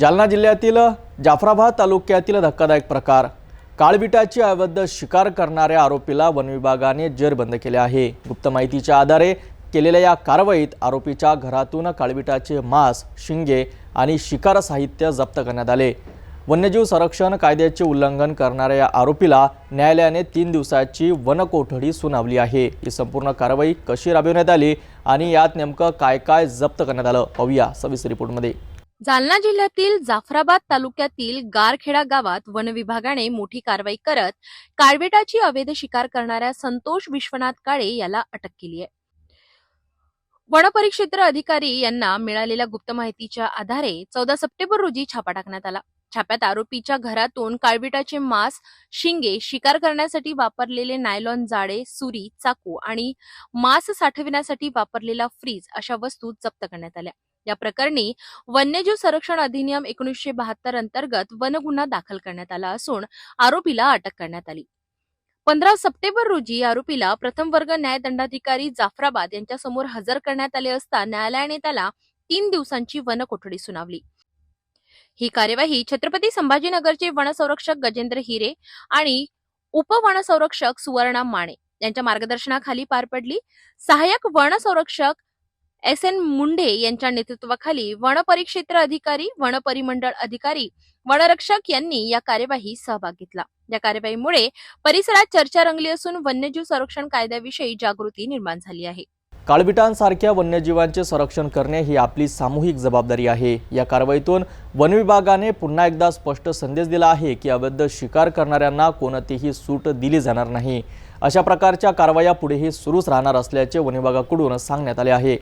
जालना जिल्ह्यातील जाफराबाद तालुक्यातील धक्कादायक प्रकार. काळबिटाची अवैध शिकार करणाऱ्या आरोपीला वनविभागाने जेरबंद केले आहे. गुप्त माहितीच्या आधारे केलेल्या या कारवाईत आरोपीच्या घरातून काळबिटाचे मांस शिंगे आणि शिकार साहित्य जप्त करण्यात आले. वन्यजीव संरक्षण कायद्याचे उल्लंघन करणाऱ्या या आरोपीला न्यायालयाने तीन दिवसाची वनकोठडी सुनावली आहे. ही संपूर्ण कारवाई कशी राबविण्यात आली आणि यात नेमकं काय काय जप्त करण्यात आलं पाहूया सविस्तर रिपोर्टमध्ये. जालना जिल्ह्यातील जाफराबाद तालुक्यातील गारखेडा गावात वन विभागाने मोठी कारवाई करत काळवेटाची अवैध शिकार करणाऱ्या संतोष विश्वनाथ काळे याला अटक केली आहे. वनपरिक्षेत्र अधिकारी यांना मिळालेल्या गुप्त माहितीच्या आधारे चौदा सप्टेंबर रोजी छापा टाकण्यात आला. छाप्यात आरोपीच्या घरातून काळविटाचे मांस शिंगे शिकार करण्यासाठी वापरलेले नायलॉन जाळे सुरी चाकू आणि मांस साठविण्यासाठी वापरलेला फ्रीज अशा वस्तू जप्त करण्यात आल्या. या प्रकरणी वन्यजीव संरक्षण अधिनियम एकोणीसशे बहात्तर अंतर्गत वनगुन्हा दाखल करण्यात आला असून आरोपीला अटक करण्यात आली. पंधरा सप्टेंबर रोजी आरोपीला प्रथम वर्ग न्यायदंडाधिकारी जाफराबाद यांच्यासमोर हजर करण्यात आले असता न्यायालयाने त्याला तीन दिवसांची वनकोठडी सुनावली. ही कार्यवाही छत्रपती संभाजीनगरचे वनसंरक्षक गजेंद्र हिरे आणि उपवनसंरक्षक सुवर्णा माने यांच्या मार्गदर्शनाखाली पार पडली. सहाय्यक वनसंरक्षक एस एन मुंढे यांच्या नेतृत्वाखाली वनपरिक्षेत्र अधिकारी वनपरिमंडळ अधिकारी वनरक्षक यांनी या कार्यवाही सहभाग घेतला. या कार्यवाहीमुळे परिसरात चर्चा रंगली असून वन्यजीव संरक्षण कायद्याविषयी जागृती निर्माण झाली आहे. काळबिटांसारख्या वन्यजीवांचे संरक्षण करणे ही आपली सामूहिक जबाबदारी आहे. या कारवाईतून वनविभागाने पुन्हा एकदा स्पष्ट संदेश दिला आहे की अवैध शिकार करणाऱ्यांना कोणतीही सूट दिली जाणार नाही. अशा प्रकारच्या कारवाया पुढेही सुरूच राहणार असल्याचे वनविभागाकडून सांगण्यात आले आहे.